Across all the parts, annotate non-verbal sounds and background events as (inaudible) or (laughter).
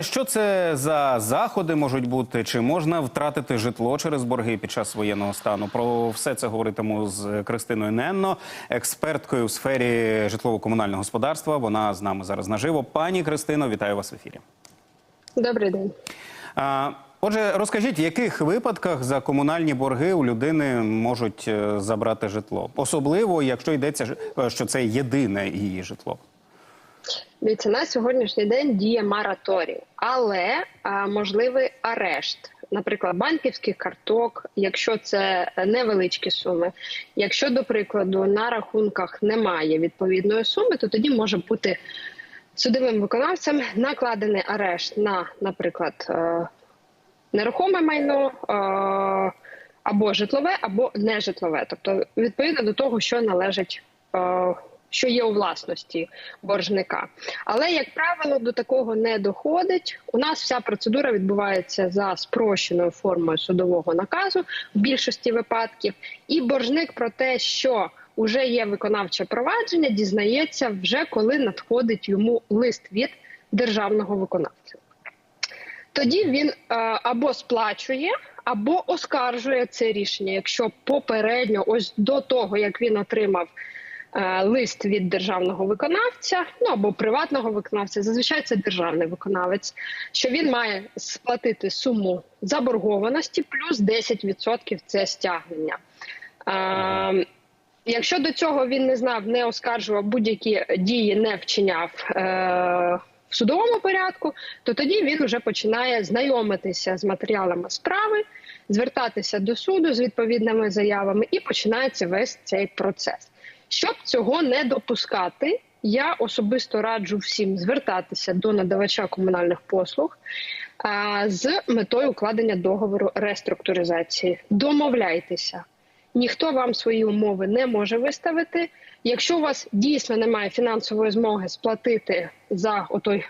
Що це за заходи можуть бути? Чи можна втратити житло через борги під час воєнного стану? Про все це говоритиму з Кристиною Ненно, експерткою у сфері житлово-комунального господарства. Вона з нами зараз наживо. Пані Кристино, вітаю вас в ефірі. Добрий день. Отже, розкажіть, в яких випадках за комунальні борги у людини можуть е, забрати житло, особливо якщо йдеться е, що це єдине її житло. Дивіться, на сьогоднішній день діє мораторій, але а, можливий арешт, наприклад, банківських карток, якщо це невеличкі суми. Якщо, до прикладу, на рахунках немає відповідної суми, то тоді може бути судовим виконавцем накладений арешт на, наприклад, е, нерухоме майно. е, Або житлове, або нежитлове, тобто відповідно до того, що належить, е, що є у власності боржника. Але як правило, до такого не доходить. У нас вся процедура відбувається за спрощеною формою судового наказу в більшості випадків, і боржник про те, що вже є виконавче провадження, дізнається вже коли надходить йому лист від державного виконавця тоді він е, або сплачує, або оскаржує це рішення, якщо попередньо, ось до того як він отримав лист від державного виконавця, ну або приватного виконавця, зазвичай це державний виконавець, що він має сплатити суму заборгованості плюс 10% це стягнення. Е, Якщо до цього він не знав, не оскаржував будь-які дії, не вчиняв е, в судовому порядку, то тоді він вже починає знайомитися з матеріалами справи, звертатися до суду з відповідними заявами, і починається весь цей процес. Щоб цього не допускати, я особисто раджу всім звертатися до надавача комунальних послуг з метою укладення договору реструктуризації. Домовляйтеся. Ніхто вам свої умови не може виставити. Якщо у вас дійсно немає фінансової змоги сплатити за отой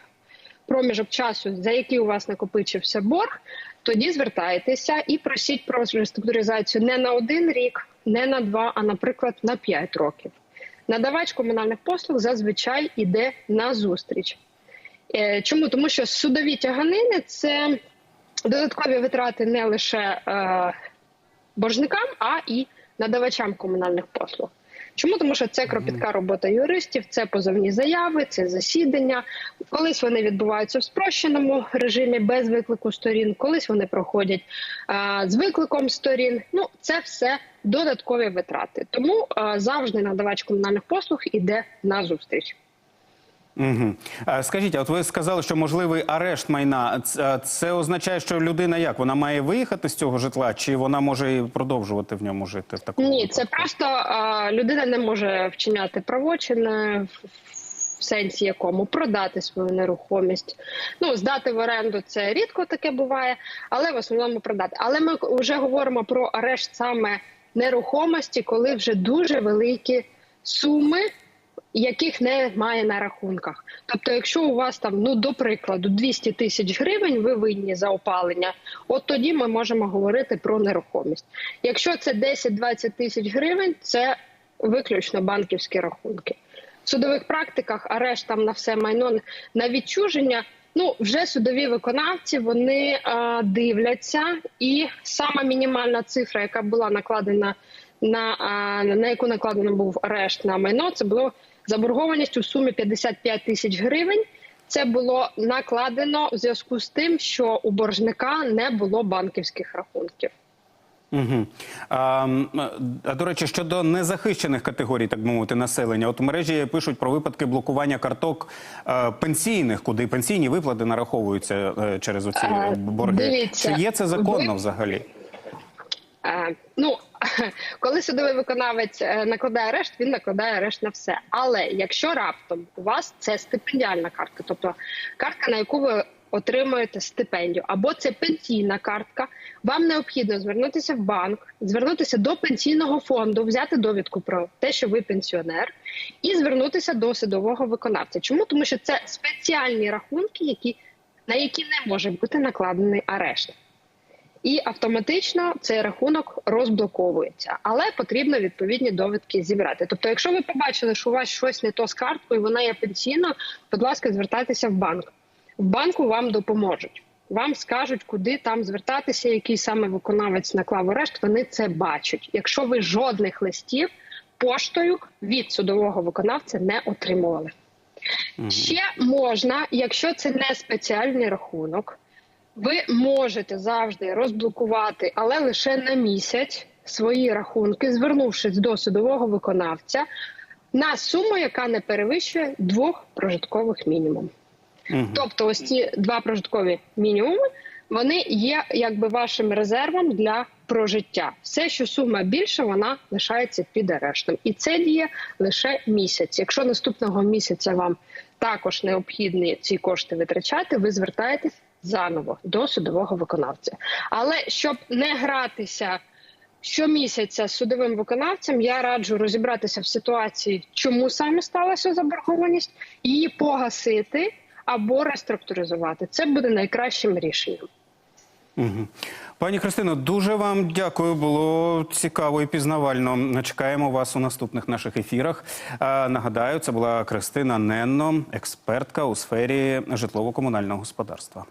проміжок часу, за який у вас накопичився борг, тоді звертайтеся і просіть про реструктуризацію не на один рік, не на два, а наприклад на п'ять років. Надавач комунальних послуг зазвичай іде на зустріч. Е, Чому? Тому що судові тяганини це додаткові витрати не лише е, боржникам, а і надавачам комунальних послуг. Чому тому, що це кропітка робота юристів, це позовні заяви, це засідання. Колись вони відбуваються в спрощеному режимі без виклику сторін, колись вони проходять а, з викликом сторін. Ну це все додаткові витрати. Тому а, завжди надавач комунальних послуг іде на зустріч. Угу. Скажіть, а от ви сказали, що можливий арешт майна. Це означає, що людина як? Вона має виїхати з цього житла, чи вона може і продовжувати в ньому жити? В такому Ні, це просто а, людина не може вчиняти правочин в- в сенсі якому продати свою нерухомість. Ну здати в оренду це рідко таке буває, але в основному продати. Але ми вже говоримо про арешт саме нерухомості, коли вже дуже великі суми. Яких немає на рахунках, тобто, якщо у вас там, ну до прикладу, 200 тисяч гривень, ви винні за опалення, от тоді ми можемо говорити про нерухомість. Якщо це 10-20 тисяч гривень, це виключно банківські рахунки. В судових практиках арешт там на все майно на відчуження. Ну вже судові виконавці вони е, дивляться, і сама мінімальна цифра, яка була накладена на, на яку накладено був арешт на майно, це було заборгованість у сумі 55 тисяч гривень. Це було накладено в зв'язку з тим, що у боржника не було банківських рахунків. Угу. А, а до речі, щодо незахищених категорій, так би мовити, населення, от у мережі пишуть про випадки блокування карток е, пенсійних, куди пенсійні виплати нараховуються е, через оці Е, борги. дивіться, Чи є це законно ви- взагалі? Е, ну, (laughs) коли судовий виконавець е, накладає арешт, він накладає арешт на все. Але якщо раптом у вас це стипендіальна картка, тобто картка, на яку ви отримуєте стипендію, або це пенсійна картка, вам необхідно звернутися в банк, звернутися до пенсійного фонду, взяти довідку про те, що ви пенсіонер, і звернутися до судового виконавця. Чому? Тому що це спеціальні рахунки, які, на які не може бути накладений арешт і автоматично цей рахунок розблоковується, але потрібно відповідні довідки зібрати. Тобто, якщо ви побачили, що у вас щось не то з карткою, вона є пенсійною, будь ласка, звертайтеся в банк. в банку вам допоможуть. Вам скажуть, куди там звертатися, який саме виконавець наклав арешт. Вони це бачать. Якщо ви жодних листів поштою від судового виконавця не отримували. Ще можна, якщо це не спеціальний рахунок, ви можете завжди розблокувати, але лише на місяць свої рахунки, звернувшись до судового виконавця на суму, яка не перевищує двох прожиткових мінімумів. Мгм. Тобто, ось ці два прожиткові мінімуми вони є якби вашим резервом для прожиття. Все, що сума більша, вона лишається під арештом, і це діє лише місяць. Якщо наступного місяця вам також необхідні ці кошти витрачати, ви звертаєтесь заново до судового виконавця. Але щоб не гратися. Щомісяця з судовим виконавцем я раджу розібратися в ситуації, чому саме сталася заборгованість, її погасити або реструктуризувати. Це буде найкращим рішенням. Мгм. Пані Христино, дуже вам дякую. Було цікаво і пізнавально. Чекаємо вас у наступних наших ефірах. Нагадаю, це була Христина Ненно, експертка у сфері житлово-комунального господарства.